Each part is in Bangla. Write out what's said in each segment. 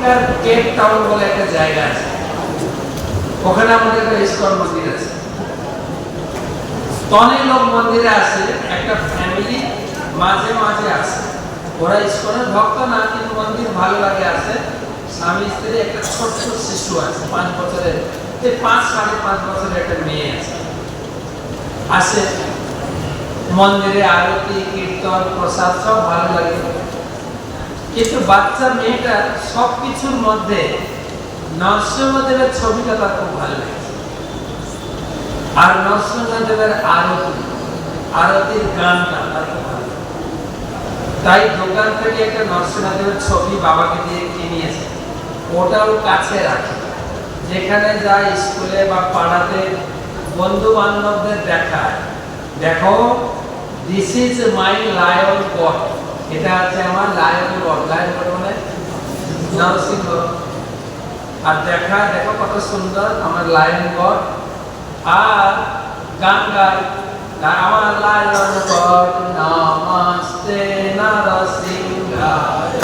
আফ্রিকার কেপ টাউন বলে একটা জায়গা আছে। ওখানে আমাদের একটা ইস্কন মন্দির আছে। লোক মন্দিরে আসে একটা ফ্যামিলি মাঝে মাঝে আসে ওরা ইস্কনের ভক্ত না, কিন্তু মন্দির ভালো লাগে আসে স্বামী স্ত্রী, একটা ছোট্ট শিশু আছে, পাঁচ বছরের পাঁচ, সাড়ে পাঁচ বছরের একটা মেয়ে আছে। আসে মন্দিরে, আরতি, কীর্তন, প্রসাদ, সব ভালো লাগে। কিন্তু বাচ্চা মেয়েটা সব কিছুর মধ্যে নরসিংহদেবের ছবিটা তার খুব ভালো লেগেছে। আর নরসিংহদেবের আরতি, আরতির গানটা তার খুব ভালো। তাই দোকান থেকে একটা নরসিংহদেবের ছবি বাবাকে দিয়ে কিনিয়েছে ওটাও কাছে রাখে। যেখানে যায় স্কুলে বা পাড়াতে বন্ধু বান্ধবদের দেখায়। দেখো this is my lion god এটা আছে আমার লায়ন বট লায়ন বট মানে নরসিংহ আর দেখা, দেখো কত সুন্দর আমার লায়ন বট আর গান গায় আমার লায়ন বট নমস্তে নরসিংহায়।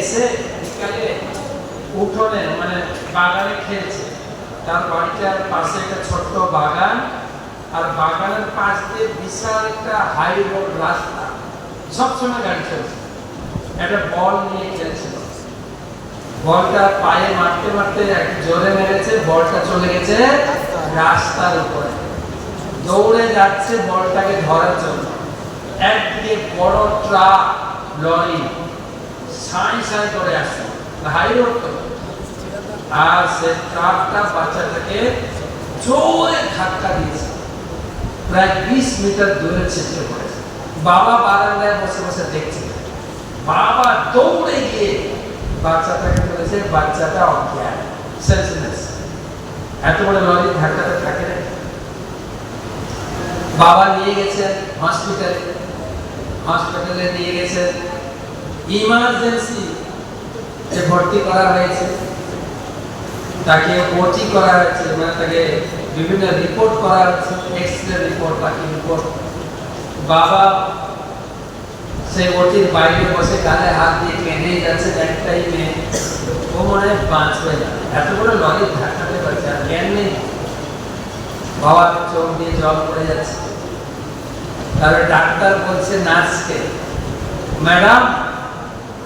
এসে উঠোনে মানে বাগানে খেলছে তার বাড়িটার পাশে একটা ছোট্ট বাগান আর বাগানের পাশ দিয়ে বিশাল একটা হাই রোড রাস্তা সবসময় গাড়ি চলছে। একটা বল নিয়ে খেলছিল। বলটা পায়ে মারতে মারতে জোরে মেরেছে, বলটা চলে গেছে রাস্তার উপরে। দৌড়ে যাচ্ছে বলটাকে ধরার জন্য। একদিকে বড় ট্রাক লরি সাই সাই করে আসছে। হাই রোড তো আর সে ট্রাকটা বাচ্চাটাকে জোরে ধাক্কা দিয়েছে। প্রায় বিশ মিটার দূরে ছিটকে পড়েছে। বাবা বারান্দায় বসে বসে দেখছে। বাবা দৌড়ে গিয়ে বাচ্চাটাকে বলেছে, বাচ্চাটা অজ্ঞান সেন্সলেস এত বড় লরির ধাক্কাতে থাকে না? বাবা নিয়ে গেছেন হসপিটালে হসপিটালে নিয়ে গেছেন ইমার্জেন্সি যে ভর্তি করা হয়েছে। তাকে ওটি করা হয়েছে মানে তাকে বিভিন্ন রিপোর্ট করা হয়েছে এক্স রে রিপোর্ট বাকি রিপোর্ট বাবা সে ওটির বাইরে বসে গালে হাত দিয়ে কেঁদেই যাচ্ছে একটাই মেয়ে। ও মনে হয় বাঁচবে না। এত বড় লরির ধাক্কাতে পারছে আর জ্ঞান নেই। বাবার চোখ দিয়ে জল পড়ে যাচ্ছে। তারপরে ডাক্তার বলছে, নার্সকে। ম্যাডাম,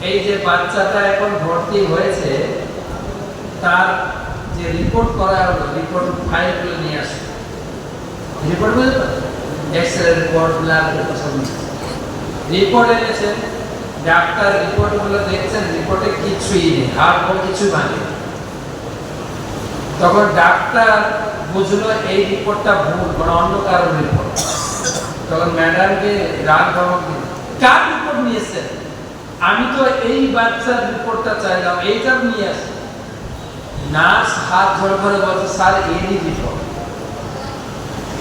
এই যে বাচ্চাটা এখন ভর্তি হয়েছে, তার যে রিপোর্ট করা হলো, রিপোর্ট ফাইলগুলো নিয়ে আসো। রিপোর্ট বুঝতে পারছ X ray report, blood report সব। রিপোর্ট এনেছেন ডাক্তার রিপোর্টগুলো দেখছেন রিপোর্টে কিছুই নেই হাড় কোনো কিছু ভাঙে তখন ডাক্তার বুঝলো এই রিপোর্টটা ভুল মানে অন্য কারোর রিপোর্ট তখন ম্যাডামকে রাগ ধমক দিল, কার রিপোর্ট নিয়েছেন আমি তো এই বাচ্চার রিপোর্টটা চাইলাম, এইটা নিয়ে আসি। নার্স হাত ধরে ধরে বলছে, স্যার, এরই রিপোর্ট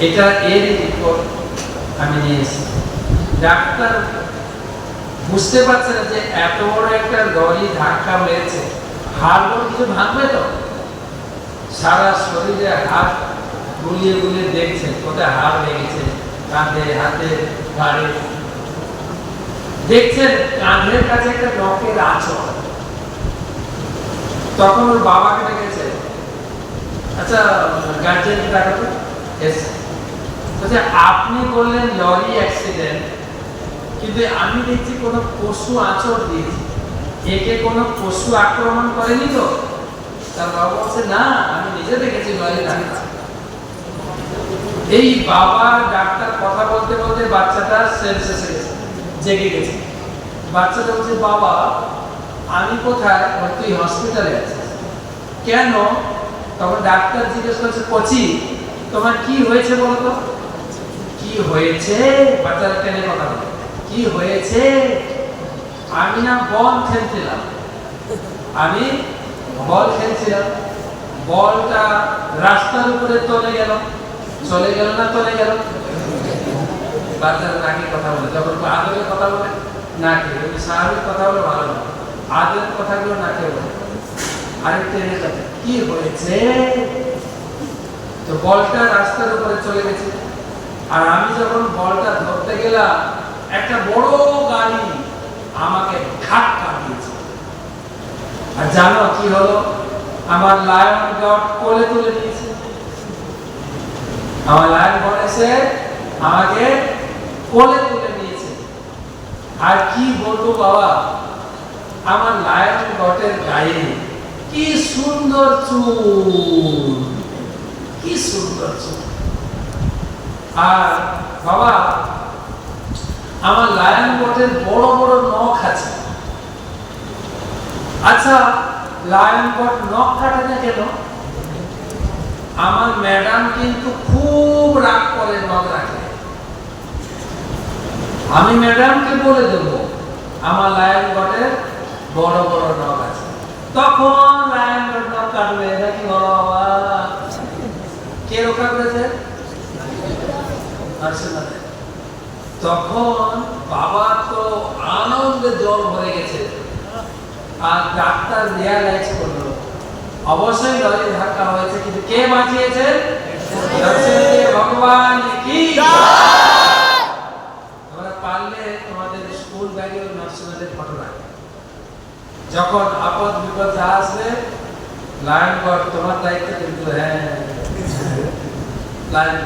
এটা এরই রিপোর্ট আমি নিয়ে এসেছি। ডাক্তার বুঝতে পারছে না যে এত বড় একটা লরি ধাক্কা মেরেছে। হাড় বড় কিছু ভাঙবে তো? সারা শরীরে হাত গুলিয়ে গুলিয়ে দেখছে, কোথায় হাড় লেগেছে, কাঁধে, হাতে, ঘাড়ে। দেখছেন, কাঁধের কাছে একটা নখের আঁচড় তখন ওর বাবাকে ডেকেছে। আচ্ছা গার্জেন ডাকাতো এসে আপনি বললেন লরি অ্যাক্সিডেন্ট কিন্তু আমি দেখছি কোনো পশু আঁচড় দিয়েছে একে কোনো পশু আক্রমণ করেনি তো? তার বাবা বলছে, না, আমি নিজে দেখেছি দাঁড়িয়েছে এই বাবা ডাক্তার কথা বলতে বলতে বাচ্চাটা সেন্স এসে গেছে, জেগে গেছে। বাচ্চাটা বলছে, বাবা, আমি কোথায়? তুই হসপিটালে আছিস। কেন? তখন ডাক্তার জিজ্ঞেস করছে, কচি, তোমার কি হয়েছে বলো তো? কি হয়েছে? বাচ্চারা টেনে কথা বলে। কি হয়েছে? আমি না বল খেলছিলাম। আমি বল খেলছিলাম। বলটা রাস্তার উপরে চলে গেল। চলে গেল না চলে গেল? বাচ্চারা নাকি কথা বলে, যখন আদরের কথা বলে স্বাভাবিক কথা বলে, ভালো না আদরের কথাগুলো নাকে বলে। আরেকটা কি হয়েছে? তো বলটা রাস্তার উপরে চলে গেছে। আর আমি যখন বলটা ধরতে গেলাম একটা বড় গাড়ি আমাকে ধাক্কা দিয়েছে। আর জানো কি হলো? আমার লায়ন গড কোলে তুলে নিয়েছে আমার লায়ন গড এসে আমাকে কোলে তুলে নিয়েছে আর কি বলব বাবা? আমার লায়ন গটের গায়ে কি সুন্দর চুল। কি সুন্দর চুল। আর বাবা আমার লায়ন গটের বড় বড় নখ আছে। আচ্ছা লায়ন গট নখ কাটে না কেন আমার ম্যাডাম কিন্তু খুব রাগ করে নখ রাখে। আমি ম্যাডামকে বলে দেব, আমার লায়ন গটের বড় বড় নখ আছে। তখন লায়ন গট নখ কাটবে এটা কি বড় বাবা। কে রক্ষা করেছে? নার্সিংহোমে। তখন বাবা তো আনন্দে জল ভরে গেছে। আর ডাক্তার রিয়ালাইজ করল। অবশ্যই লরি ধাক্কা হয়েছে, কিন্তু কে বাঁচিয়েছে? ভগবান কি তোমরা পারলে তোমাদের স্কুল ব্যাগে ওই নার্সিংহোমের ফটো রাখবে যখন আপদ বিপদ আসবে লাইন গড তোমার দায়িত্ব কিন্তু হ্যাঁ। লাইন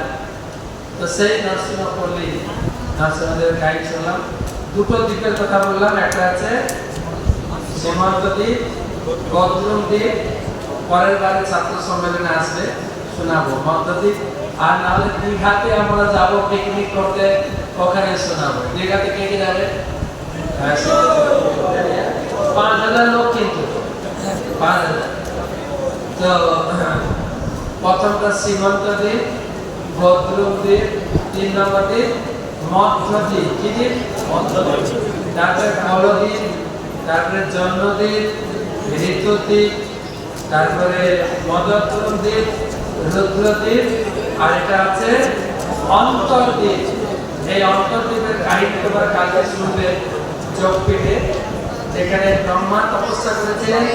তো সেই নার্সিংহোম করলেই নার্সিংহোমের গাইড ছিলাম দুটো দ্বীপের কথা বললাম। একটা আছে সীমান্ত দ্বীপ গদ্রুম দ্বীপ পরের বারে ছাত্র সম্মেলনে আসবে। শোনাবো। মধ্যদ্বীপ। আর নাহলে দীঘাতে আমরা যাব পিকনিক করতে। ওখানে শোনাবো। দীঘাতে কে কে যাবে? পাঁচ হাজার লোক কিন্তু। পাঁচ হাজার। তো, প্রথমটা সীমান্ত দ্বীপ ভদ্রুম দ্বীপ তিন নম্বর দ্বীপ মধ্য দ্বীপ কি দ্বীপ তারপরে কলদ্বীপ তারপরে জন্মদ্বীপ ঋতুদ্বীপ তারপরে মদতপুরম রুদ্রদ্বীপ আর এটা আছে অন্তর্দ্বীপ এই অন্তর্দ্বীপের কাহিনী তোমরা কালকে শুনবে যোগপীঠে যেখানে ব্রহ্মা তপস্যা করেছিলেন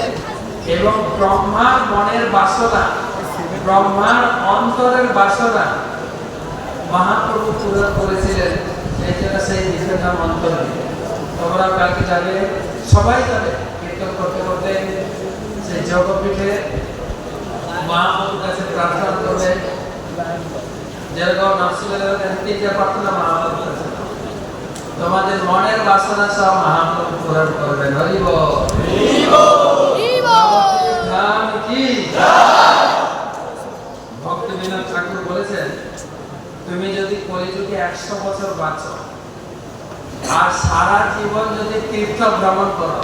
এবং ব্রহ্মার মনের বাসনা, ব্রহ্মার অন্তরের বাসনা মহাপ্রভু পূরণ করেছিলেন সেই জন্য সেই দ্বীপের নাম অন্তর্দ্বীপ তোমরা কালকে যাবে সবাই যাবে কীর্তন করতে করতে সেই যোগপীঠে মহাপ্রভুর কাছে প্রার্থনা করবে। যেরকম কাছে তিনটে প্রার্থনা মহাপ্রভুর কাছে। তোমাদের মনের বাসনা সব মহাপ্রভু পূরণ করবেন। হরিব ধাম কি? ভক্তি তুমি যদি কলিযুগে একশো বছর বাঁচো, আর সারা জীবন যদি তীর্থ ভ্রমণ করো,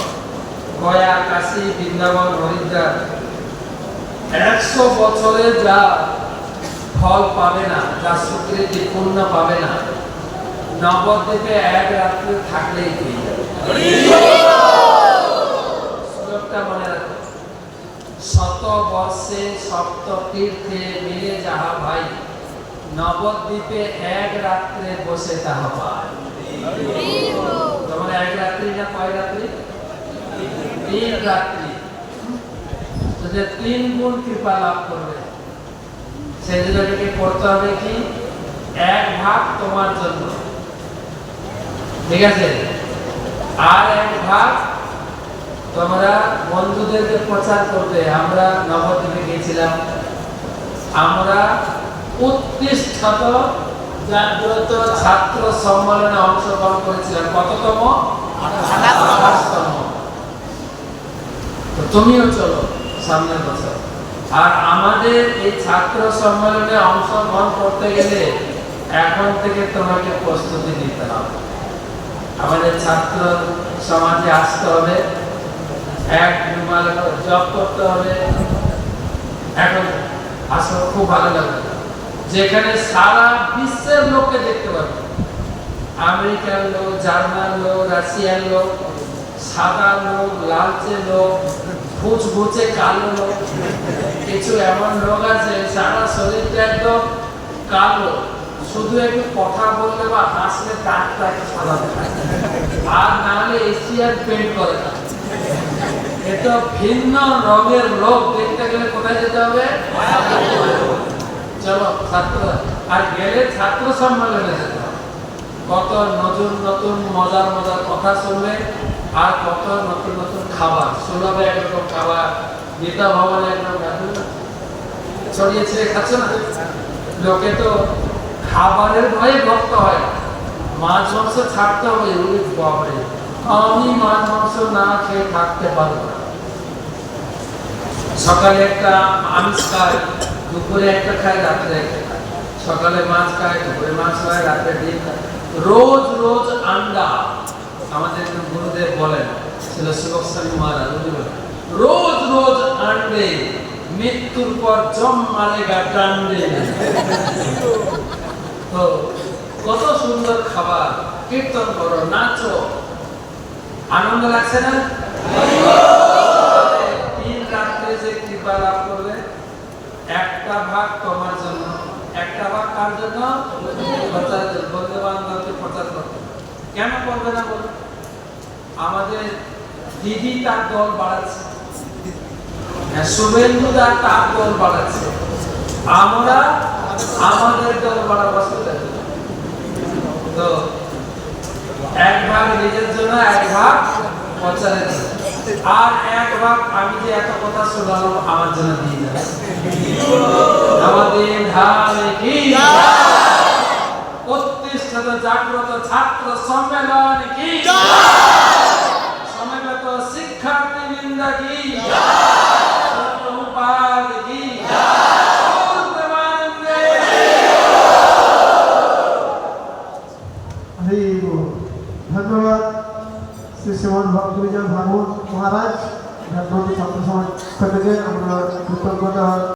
গয়া, কাশী, বৃন্দাবন, হরিদ্বার, একশো বছরে যা ফল পাবে না, যা স্বীকৃতি পূর্ণ পাবে না, নবদ্বীপে এক রাত্রে থাকলেই পেয়ে যাবে। রাখো। শত বর্ষে সপ্ত তীর্থে মিলে যাহা ভাই নবদ্বীপে এক রাত্রে বসে তাহা পায়। তোমার এক রাত্রি না কয় রাত্রি? তিন রাত্রি। যে তিন গুণ কৃপা লাভ করবে সেই জন্য করতে হবে কি? এক ভাগ তোমার জন্য। ঠিক আছে? আর এক ভাগ তোমরা বন্ধুদেরকে প্রচার করতে আমরা নবদ্বীপে গিয়েছিলাম। আমরা উৎকৃষ্টত জাগ্রত ছাত্র সম্মেলনে অংশগ্রহণ করেছিলাম কততম? তুমিও চলো সামনের বছর। আর আমাদের এই ছাত্র সম্মেলনে অংশগ্রহণ করতে গেলে এখন থেকে তোমাকে প্রস্তুতি নিতে হবে। আমাদের ছাত্র সমাজে আসতে হবে। এক জব করতে হবে। এখন আসলে খুব ভালো লাগবে যেখানে সারা বিশ্বের লোককে দেখতে পাবে। আমেরিকার লোক, জার্মান লোক, রাশিয়ার লোক, সাদা লোক, লালচে লোক ফুচফুচে কালো লোক। কিছু এমন লোক আছে, সারা শরীরটা একদম কালো। শুধু একটু কথা বললে বা হাসলে একটু সাদা আর না হলে এশিয়ান পেন্ট করে না। এত ভিন্ন রঙের লোক দেখতে গেলে কোথায় যেতে হবে? চলো, ছাত্র। আর গেলে ছাত্র সম্মেলনে কত নতুন নতুন মজার মজার কথা আর কত নতুন নতুন খাবার। একরকম খাবার গীতা ভবনে একরকম। ছড়িয়ে না? লোকে তো খাবারের ভয়ে ভক্ত হয়। মাছ, মাংস ছাড়তে হবে। ওই বাপরে, আমি মাছ, মাংস না খেয়ে থাকতে পারব না। সকালে একটা আমিষ দুপুরে একটা খায়, রাত্রে একটা খায়। সকালে মাছ খায়, দুপুরে মাছ খায় রাত্রে খায়। রোজ রোজ আন্ডা। আমাদের গুরুদেব বলেন, ছিল শিবস্বামী মহারাজ, উনি রোজ রোজ আন্ডে, মৃত্যুর পর জম মারেগা ডান্ডে তো, কত সুন্দর খাবার, কীর্তন করো, নাচো। আনন্দ লাগছে না তিন রাত্রে যে কৃপা লাভ করবে একটা ভাগ তোমার জন্য। একটা ভাগ কার জন্য? বন্ধু প্রচার করতে। কেন করবে না বলো? আমাদের দিদি তার দল বাড়াচ্ছে। হ্যাঁ, শুভেন্দু তার দল বাড়াচ্ছে। আমরা আমাদের দল বাড়াবো অসুবিধা তো এক ভাগ নিজের জন্য এক ভাগ প্রচারের জন্য। আর এক ভাগ আমি যে এত কথা শোনালাম, আমার জন্য দিয়ে যাবে আমাদের ধারে কি? প্রতিষ্ঠিত জাগ্রত ছাত্র সম্মেলন কি? সমবেত শিক্ষার্থী বৃন্দা কি। ধন্যবাদ। শ্রী শ্রীমন ভক্তবিজয় ভাগবত। মহারাজ ছাত্র সমাজ থেকে আমরা কৃতজ্ঞতা